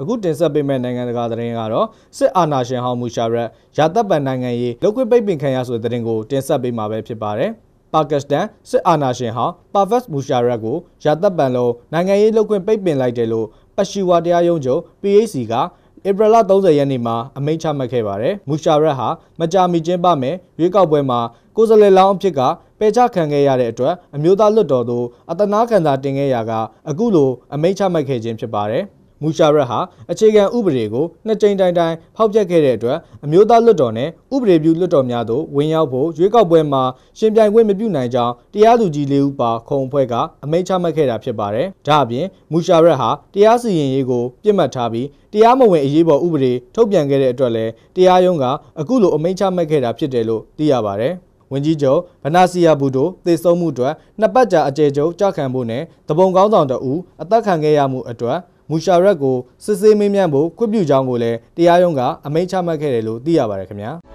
အခုတင်ဆက်ပေးမယ့်နိုင်ငံတကာသတင်းကတော့စစ်အာဏာရှင်ဟောင်းမူရှာရက်ရာတပ်ပန်နိုင်ငံရေးလောက်ခွင့်ပိတ်ပင်ခံရဆိုတဲ့သတင်းကိုတင်ဆက်ပေးမှာပဲဖြစ်ပါတယ်ပါကစ္စတန်စစ်အာဏာရှင်ဟောင်းပါဗတ်မူရှာရက်ကိုရာတပ်ပန်လုံးနိုင်ငံရေးလောက်ခွင့်ပိတ်ပင်လိုက်တယ်လို့ပရှီဝါတရားရုံးချုပ် PHC ကဧပြီလ30ရက်နေ့မှာအမိန့်ချမှတ်ခဲ့ပါတယ်။မူရှာရက်ဟာမကြာမီကျင်းပမဲ့ရွေးကောက်ပွဲမှာကိုယ်စားလှယ်လောင်းအဖြစ်ကပယ်ချခံခဲ့ရတဲ့အတွက်အမျိုးသားလွတ်တော်သို့အတနာခံစာတင်ခဲ့ရာကအခုလိုအမိန့်ချမှတ်ခဲ့ခြင်းဖြစ်ပါတယ်။ မူရှာရက်ဟာအခြေခံဥပဒေကိုနှစ်ကြိမ်တိုင်တိုင်ဖောက်ဖျက်ခဲ့တဲ့အတွက်အမျိုးသားလွတ်တော်နဲ့ဥပဒေပြုလွတ်တော်များသို့ဝင်ရောက်ဖို့ရွေးကောက်ပွဲမှာရှင်ပြိုင်ခွင့်မပြုနိုင်ကြောင်းတရားသူကြီးလေးဦးပါခုံအဖွဲ့ကအမိန့်ချမှတ်ခဲ့တာဖြစ်ပါတယ်။ဒါအပြင်မူရှာရက်ဟာတရားစီရင်ရေးကိုပြစ်မှတ်ထားပြီးတရားမဝင်အရေးပေါ်ဥပဒေထုတ်ပြန်ခဲ့တဲ့အတွက်လည်းတရားရုံးကအခုလိုအမိန့်ချမှတ်ခဲ့တာဖြစ်တယ်လို့သိရပါတယ်။ဝန်ကြီးချုပ်ဗနာစီယာဘူတိုသေဆုံးမှုအတွက်နှစ်ပတ်ကြာအကြဲကျုပ်ကြခံဖို့နဲ့တပုံကောင်းဆောင်တအူအသက်ခံခဲ့ရမှုအတွက် မူရှာရက်ကိုစစ်ဆေးမေးမြန်းဖို့ခွင့်ပြုကြောင်းကိုလည်းတရားရုံးကအမိန့်ချမှတ်ခဲ့တယ်လို့သိရပါတယ်ခင်ဗျာ။